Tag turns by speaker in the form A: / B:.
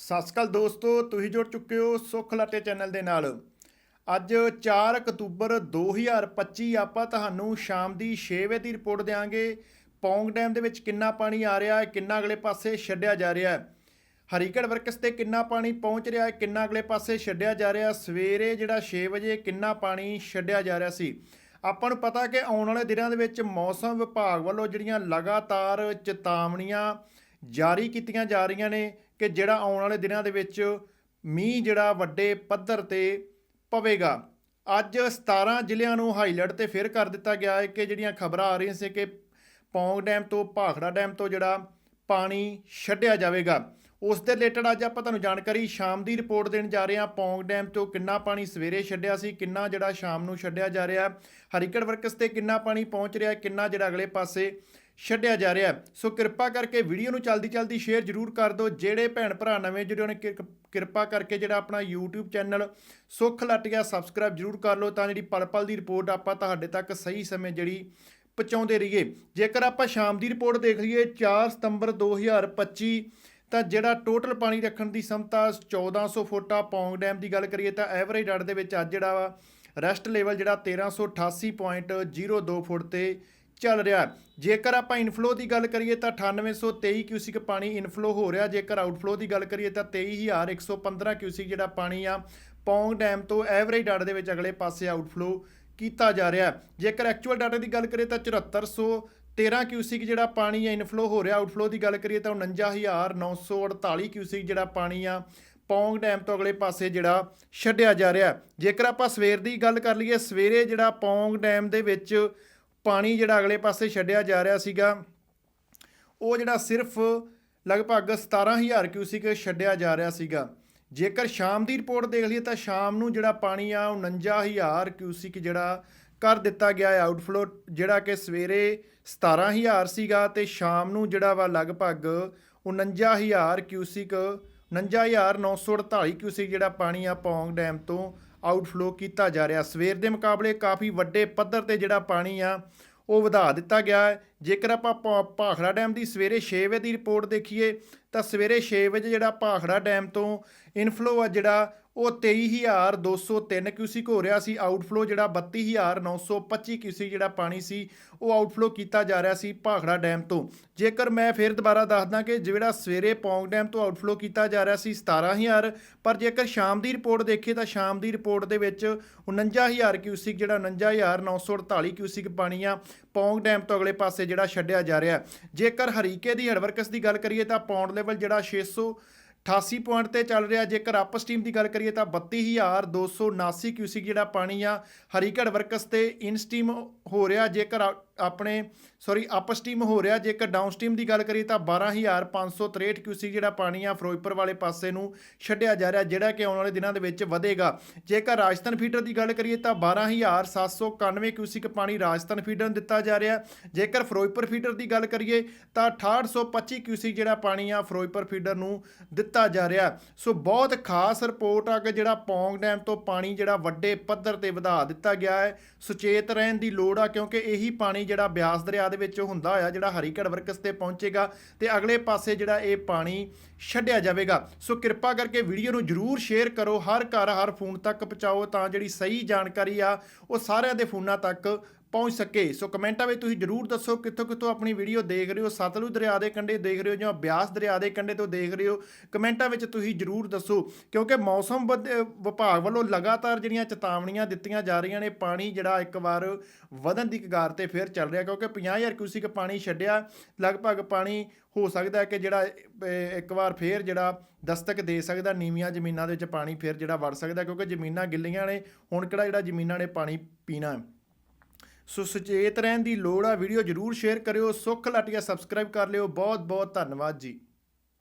A: ਸਤਿ ਸ਼੍ਰੀ ਅਕਾਲ ਦੋਸਤੋ, ਤੁਸੀਂ ਜੁੜ ਚੁੱਕੇ ਹੋ ਸੁੱਖ ਲਾਟੇ ਚੈਨਲ ਦੇ ਨਾਲ। ਅੱਜ 4 ਅਕਤੂਬਰ 2025 ਆਪਾਂ ਤੁਹਾਨੂੰ ਸ਼ਾਮ ਦੀ 6 ਵਜੇ ਦੀ ਰਿਪੋਰਟ ਦੇਵਾਂਗੇ ਪੌਂਗ ਡੈਮ ਦੇ ਵਿੱਚ ਕਿੰਨਾ ਪਾਣੀ ਆ ਰਿਹਾ ਹੈ, ਕਿੰਨਾ ਅਗਲੇ ਪਾਸੇ ਛੱਡਿਆ ਜਾ ਰਿਹਾ ਹੈ। ਹਰੀਗੜ੍ਹ ਵਰਕਸ ਤੇ ਕਿੰਨਾ ਪਾਣੀ ਪਹੁੰਚ ਰਿਹਾ ਹੈ, ਕਿੰਨਾ ਅਗਲੇ ਪਾਸੇ ਛੱਡਿਆ ਜਾ ਰਿਹਾ ਸਵੇਰੇ ਜਿਹੜਾ 6 ਵਜੇ ਕਿੰਨਾ ਪਾਣੀ ਛੱਡਿਆ ਜਾ ਰਿਹਾ ਸੀ। ਆਪਾਂ ਨੂੰ ਪਤਾ ਕਿ ਆਉਣ ਵਾਲੇ ਦਿਨਾਂ ਦੇ ਵਿੱਚ ਮੌਸਮ ਵਿਭਾਗ ਵੱਲੋਂ ਜਿਹੜੀਆਂ ਲਗਾਤਾਰ ਚੇਤਾਵਨੀਆਂ ਜਾਰੀ ਕੀਤੀਆਂ ਜਾ ਰਹੀਆਂ ਨੇ ਕਿ ਜਿਹੜਾ ਆਉਣ ਵਾਲੇ ਦਿਨਾਂ ਦੇ ਵਿੱਚ ਮੀਂਹ ਜਿਹੜਾ ਵੱਡੇ ਪੱਧਰ ਤੇ ਪਵੇਗਾ। ਅੱਜ 17 ਜ਼ਿਲ੍ਹਿਆਂ ਨੂੰ ਹਾਈਲਾਈਟ ਤੇ ਫਿਰ ਕਰ ਦਿੱਤਾ ਗਿਆ ਹੈ ਕਿ ਜਿਹੜੀਆਂ ਖਬਰਾਂ ਆ ਰਹੀਆਂ ਸੀ ਕਿ ਪੌਂਗ ਡੈਮ ਤੋਂ, ਭਾਖੜਾ ਡੈਮ ਤੋਂ ਜਿਹੜਾ ਪਾਣੀ ਛੱਡਿਆ ਜਾਵੇਗਾ। ਉਸ ਦੇ ਰਿਲੇਟਡ ਅੱਜ ਆਪਾਂ ਤੁਹਾਨੂੰ ਜਾਣਕਾਰੀ ਸ਼ਾਮ ਦੀ ਰਿਪੋਰਟ ਦੇਣ ਜਾ ਰਹੇ ਹਾਂ। ਪੌਂਗ ਡੈਮ ਤੋਂ ਕਿੰਨਾ ਪਾਣੀ ਸਵੇਰੇ ਛੱਡਿਆ ਸੀ, ਕਿੰਨਾ ਜਿਹੜਾ ਸ਼ਾਮ ਨੂੰ ਛੱਡਿਆ ਜਾ ਰਿਹਾ ਹਰੀਕੜ ਵਰਕਸ ਤੇ ਕਿੰਨਾ ਪਾਣੀ ਪਹੁੰਚ ਰਿਹਾ ਕਿੰਨਾ ਜਿਹੜਾ ਅਗਲੇ ਪਾਸੇ ਛੱਡਿਆ ਜਾ ਰਿਹਾ ਸੋ ਕਿਰਪਾ ਕਰਕੇ ਵੀਡੀਓ ਨੂੰ ਚਲਦੀ ਚਲਦੀ ਸ਼ੇਅਰ ਜ਼ਰੂਰ ਕਰ ਦਿਓ। ਜਿਹੜੇ ਭੈਣ ਭਰਾ ਨਵੇਂ ਜਿਹੜੇ ਨੇ ਕਿਰ- ਕਿਰਪਾ ਕਰਕੇ ਜਿਹੜਾ ਆਪਣਾ YouTube ਚੈਨਲ ਸੁੱਖ ਗਿਆ ਸਬਸਕ੍ਰਾਈਬ ਜ਼ਰੂਰ ਕਰ ਲਓ, ਤਾਂ ਜਿਹੜੀ ਪਲ ਪਲ ਦੀ ਰਿਪੋਰਟ ਆਪਾਂ ਤੁਹਾਡੇ ਤੱਕ ਸਹੀ ਸਮੇਂ ਜਿਹੜੀ ਪਹੁੰਚਾਉਂਦੇ ਰਹੀਏ। ਜੇਕਰ ਆਪਾਂ ਸ਼ਾਮ ਦੀ ਰਿਪੋਰਟ ਦੇਖ ਲਈਏ 4 ਸਤੰਬਰ 2025 ਤਾਂ ਜਿਹੜਾ ਟੋਟਲ ਪਾਣੀ ਰੱਖਣ ਦੀ ਸਮਤਾ 1400 ਫੁੱਟ ਆ, ਪੌਂਗ ਡੈਮ ਦੀ ਗੱਲ ਕਰੀਏ ਤਾਂ ਐਵਰੇਜ ਡਟ ਦੇ ਵਿੱਚ ਅੱਜ ਜਿਹੜਾ ਵਾ ਰੈਸਟ ਲੈਵਲ ਜਿਹੜਾ 1388.02 ਫੁੱਟ ਤੇ ਚੱਲ ਰਿਹਾ। ਜੇਕਰ ਆਪਾਂ ਇਨਫਲੋ ਦੀ ਗੱਲ ਕਰੀਏ ਤਾਂ 9823 ਕਿਊਸਿਕ ਪਾਣੀ ਇਨਫਲੋ ਹੋ ਰਿਹਾ। ਜੇਕਰ ਆਊਟਫਲੋ ਦੀ ਗੱਲ ਕਰੀਏ ਤਾਂ 23115 ਕਿਊਸਿਕ ਜਿਹੜਾ ਪਾਣੀ ਆ, ਪੌਂਗ ਡੈਮ ਤੋਂ ਐਵਰੇਜ ਡਟ ਦੇ ਵਿੱਚ ਅਗਲੇ ਪਾਸੇ ਆਊਟਫਲੋ ਕੀਤਾ ਜਾ ਰਿਹਾ। ਜੇਕਰ ਐਕਚੁਅਲ ਡਾਟਾ ਦੀ ਗੱਲ ਕਰੀਏ ਤਾਂ 7413 ਕਿਊਸਿਕ ਜਿਹੜਾ ਪਾਣੀ ਆ ਇਨਫਲੋ ਹੋ ਰਿਹਾ ਆਊਟਫਲੋ ਦੀ ਗੱਲ ਕਰੀਏ ਤਾਂ 49948 ਕਿਊਸਿਕ ਜਿਹੜਾ ਪਾਣੀ ਆ ਪੌਂਗ ਡੈਮ ਤੋਂ ਅਗਲੇ ਪਾਸੇ ਜਿਹੜਾ ਛੱਡਿਆ ਜਾ ਰਿਹਾ। ਜੇਕਰ ਆਪਾਂ ਸਵੇਰ ਦੀ ਗੱਲ ਕਰ ਲਈਏ, ਸਵੇਰੇ ਜਿਹੜਾ ਪੌਂਗ ਡੈਮ ਦੇ ਵਿੱਚ ਪਾਣੀ ਜਿਹੜਾ ਅਗਲੇ ਪਾਸੇ ਛੱਡਿਆ ਜਾ ਰਿਹਾ ਸੀਗਾ, ਉਹ ਜਿਹੜਾ ਸਿਰਫ ਲਗਭਗ 17000 ਕਿਊਸਿਕ ਛੱਡਿਆ ਜਾ ਰਿਹਾ ਸੀਗਾ। ਜੇਕਰ ਸ਼ਾਮ ਦੀ ਰਿਪੋਰਟ ਦੇਖ ਲਈਏ ਤਾਂ ਸ਼ਾਮ ਨੂੰ ਜਿਹੜਾ ਪਾਣੀ ਆ 49000 ਕਿਊਸਿਕ ਜਿਹੜਾ ਕਰ ਦਿੱਤਾ ਗਿਆ ਹੈ ਆਊਟਫਲੋ ਜਿਹੜਾ ਕਿ ਸਵੇਰੇ 17000 ਸੀਗਾ ਤੇ ਸ਼ਾਮ ਨੂੰ ਜਿਹੜਾ ਵਾ ਲਗਭਗ 49000 ਕਿਊਸਿਕ 49948 ਕਿਊਸਿਕ ਜਿਹੜਾ ਪਾਣੀ ਆ ਪੌਂਗ ਡੈਮ ਤੋਂ ਆਊਟਫਲੋ ਕੀਤਾ ਜਾ ਰਿਹਾ। ਸਵੇਰ ਦੇ ਮੁਕਾਬਲੇ ਕਾਫੀ ਵੱਡੇ ਪੱਧਰ ਤੇ ਜਿਹੜਾ ਪਾਣੀ ਆ, ਉਹ ਵਧਾ ਦਿੱਤਾ ਗਿਆ ਹੈ। ਜੇਕਰ ਆਪਾਂ ਭਾ- ਭਾਖੜਾ ਡੈਮ ਦੀ ਸਵੇਰੇ 6 ਵਜੇ ਦੀ ਰਿਪੋਰਟ ਦੇਖੀਏ, ਤਾਂ ਸਵੇਰੇ 6 ਵਜੇ ਜਿਹੜਾ ਭਾਖੜਾ ਡੈਮ ਤੋਂ ਇਨਫਲੋ ਆ ਜਿਹੜਾ ਉਹ 23203 ਕਿਊਸਿਕ ਹੋ ਰਿਹਾ ਸੀ। ਆਊਟਫਲੋ ਜਿਹੜਾ 32925 ਕਿਊਸਿਕ ਜਿਹੜਾ ਪਾਣੀ ਸੀ, ਉਹ ਆਊਟਫਲੋ ਕੀਤਾ ਜਾ ਰਿਹਾ ਸੀ ਭਾਖੜਾ ਡੈਮ ਤੋਂ। ਜੇਕਰ ਮੈਂ ਫਿਰ ਦੁਬਾਰਾ ਦੱਸਦਾ ਕਿ ਜਿਹੜਾ ਸਵੇਰੇ ਪੌਂਗ ਡੈਮ ਤੋਂ ਆਊਟਫਲੋ ਕੀਤਾ ਜਾ ਰਿਹਾ ਸੀ 17000 ਪਰ ਜੇਕਰ ਸ਼ਾਮ ਦੀ ਰਿਪੋਰਟ ਦੇਖੀਏ ਤਾਂ ਸ਼ਾਮ ਦੀ ਰਿਪੋਰਟ ਦੇ ਵਿੱਚ 49000 ਕਿਊਸਿਕ ਜਿਹੜਾ 49948 ਕਿਊਸਿਕ ਪਾਣੀ ਆ ਪੌਂਗ ਡੈਮ ਤੋਂ ਅਗਲੇ ਪਾਸੇ ਜਿਹੜਾ ਛੱਡਿਆ ਜਾ ਰਿਹਾ। ਜੇਕਰ ਹਰੀਕੇ ਦੀ ਹੜਵਰਕਸ ਦੀ ਗੱਲ ਕਰੀਏ ਤਾਂ ਪੌਂਡ ਲੈਵਲ ਜਿਹੜਾ 600 88 ਪੁਆਇੰਟ ਤੇ ਚੱਲ ਰਿਹਾ। ਜੇਕਰ ਅਪ ਸਟ੍ਰੀਮ ਦੀ ਗੱਲ ਕਰੀਏ ਤਾਂ 32279 ਕਿਊਸਿਕ ਜਿਹੜਾ ਪਾਣੀ ਆ ਹਰੀਕੜ ਵਰਕਸ ਤੇ ਇਨ ਸਟ੍ਰੀਮ ਹੋ ਰਿਹਾ, ਜੇਕਰ ਆ- ਆਪਣੇ ਸੌਰੀ ਅਪ ਸਟ੍ਰੀਮ ਹੋ ਰਿਹਾ, ਜੇਕਰ ਡਾਊਨ ਸਟ੍ਰੀਮ ਦੀ ਗੱਲ ਕਰੀਏ ਤਾਂ 12563 ਕਿਊਸਿਕ ਜਿਹੜਾ ਪਾਣੀ ਆ ਫਿਰੋਜ਼ਪੁਰ ਵਾਲੇ ਪਾਸੇ ਨੂੰ ਛੱਡਿਆ ਜਾ ਰਿਹਾ, ਜਿਹੜਾ ਕਿ ਆਉਣ ਵਾਲੇ ਦਿਨਾਂ ਦੇ ਵਿੱਚ ਵਧੇਗਾ। ਜੇਕਰ ਰਾਜਸਥਾਨ ਫੀਡਰ ਦੀ ਗੱਲ ਕਰੀਏ ਤਾਂ 12791 ਕਿਊਸਿਕ ਪਾਣੀ ਰਾਜਸਥਾਨ ਫੀਡਰ ਨੂੰ ਦਿੱਤਾ ਜਾ ਰਿਹਾ। ਜੇਕਰ ਫਿਰੋਜ਼ਪੁਰ ਫੀਡਰ ਦੀ ਗੱਲ ਕਰੀਏ ਤਾਂ 6825 ਕਿਊਸਿਕ ਜਿਹੜਾ ਪਾਣੀ ਆ ਫਿਰੋਜ਼ਪੁਰ ਫੀਡਰ ਨੂੰ ਦਿੱਤਾ ਜਾ ਰਿਹਾ। ਸੋ ਬਹੁਤ ਖਾਸ ਰਿਪੋਰਟ ਆ ਕਿ ਜਿਹੜਾ ਪੌਂਗ ਡੈਮ ਤੋਂ ਪਾਣੀ ਜਿਹੜਾ ਵੱਡੇ ਪੱਧਰ ਤੇ ਵਧਾ ਦਿੱਤਾ ਗਿਆ ਹੈ। ਸੁਚੇਤ ਰਹਿਣ ਦੀ ਲੋੜ ਆ ਕਿਉਂਕਿ ਇਹੀ ਪਾਣੀ ਜਿਹੜਾ ਬਿਆਸ ਦਰਿਆ ਦੇ ਵਿੱਚ ਹੁੰਦਾ ਹੋਇਆ, ਜਿਹੜਾ ਹਰੀਕੜ ਵਰਕਸ ਤੇ ਪਹੁੰਚੇਗਾ ਤੇ ਅਗਲੇ ਪਾਸੇ ਜਿਹੜਾ ਇਹ ਪਾਣੀ ਛੱਡਿਆ ਜਾਵੇਗਾ। ਸੋ ਕਿਰਪਾ ਕਰਕੇ ਵੀਡੀਓ ਨੂੰ ਜਰੂਰ ਸ਼ੇਅਰ ਕਰੋ। ਹਰ ਘਰ, ਹਰ ਫੋਨ ਤੱਕ ਪਹੁੰਚਾਓ ਤਾਂ ਜਿਹੜੀ ਸਹੀ ਜਾਣਕਾਰੀ ਆ, ਉਹ ਸਾਰਿਆਂ ਦੇ ਫੋਨਾਂ ਤੱਕ ਪਹੁੰਚ ਸਕੇ। ਸੋ ਕਮੈਂਟਾਂ ਵਿੱਚ ਤੁਸੀਂ ਜਰੂਰ ਦੱਸੋ ਕਿੱਥੋਂ ਕਿੱਥੋਂ ਆਪਣੀ ਵੀਡੀਓ ਦੇਖ ਰਹੇ ਹੋ। ਸਤਲੁਜ ਦਰਿਆ ਦੇ ਕੰਢੇ ਦੇਖ ਰਹੇ ਹੋ ਜਾਂ ਬਿਆਸ ਦਰਿਆ ਦੇ ਕੰਢੇ ਤੋਂ ਦੇਖ ਰਹੇ ਹੋ। ਕਮੈਂਟਾਂ ਵਿੱਚ ਤੁਸੀਂ ਜਰੂਰ ਦੱਸੋ, ਕਿਉਂਕਿ ਮੌਸਮ ਵਧ- ਵਿਭਾਗ ਵੱਲੋਂ ਲਗਾਤਾਰ ਜਿਹੜੀਆਂ ਚੇਤਾਵਨੀਆਂ ਦਿੱਤੀਆਂ ਜਾ ਰਹੀਆਂ ਨੇ, ਪਾਣੀ ਜਿਹੜਾ ਇੱਕ ਵਾਰ ਵਧਣ ਦੀ ਕਗਾਰ ਤੇ ਫਿਰ ਚੱਲ ਰਿਹਾ, ਕਿਉਂਕਿ 50000 ਕਿਊਸਿਕ ਪਾਣੀ ਛੱਡਿਆ। ਲਗਭਗ ਪਾਣੀ ਹੋ ਸਕਦਾ ਹੈ ਕਿ ਜਿਹੜਾ ਇੱਕ ਵਾਰ ਫੇਰ ਜਿਹੜਾ ਦਸਤਕ ਦੇ ਸਕਦਾ, ਨੀਵੀਆਂ ਜ਼ਮੀਨਾਂ ਦੇ ਵਿੱਚ ਪਾਣੀ ਫੇਰ ਜਿਹੜਾ ਵੜ ਸਕਦਾ, ਕਿਉਂਕਿ ਜ਼ਮੀਨਾਂ ਗਿੱਲੀਆਂ ਨੇ। ਹੁਣ ਕਿਹੜਾ ਜਿਹੜਾ ਜ਼ਮੀਨਾਂ ਨੇ ਪਾਣੀ ਪੀਣਾ ਸੋ ਸੁਚੇਤ ਰਹਿਣ ਦੀ ਲੋੜ ਆ। ਵੀਡੀਓ ਜਰੂਰ ਸ਼ੇਅਰ ਕਰਿਓ, ਸੁੱਖ ਲਟਿਆ ਸਬਸਕ੍ਰਾਈਬ ਕਰ ਲਿਓ। ਬਹੁਤ ਬਹੁਤ ਧੰਨਵਾਦ ਜੀ।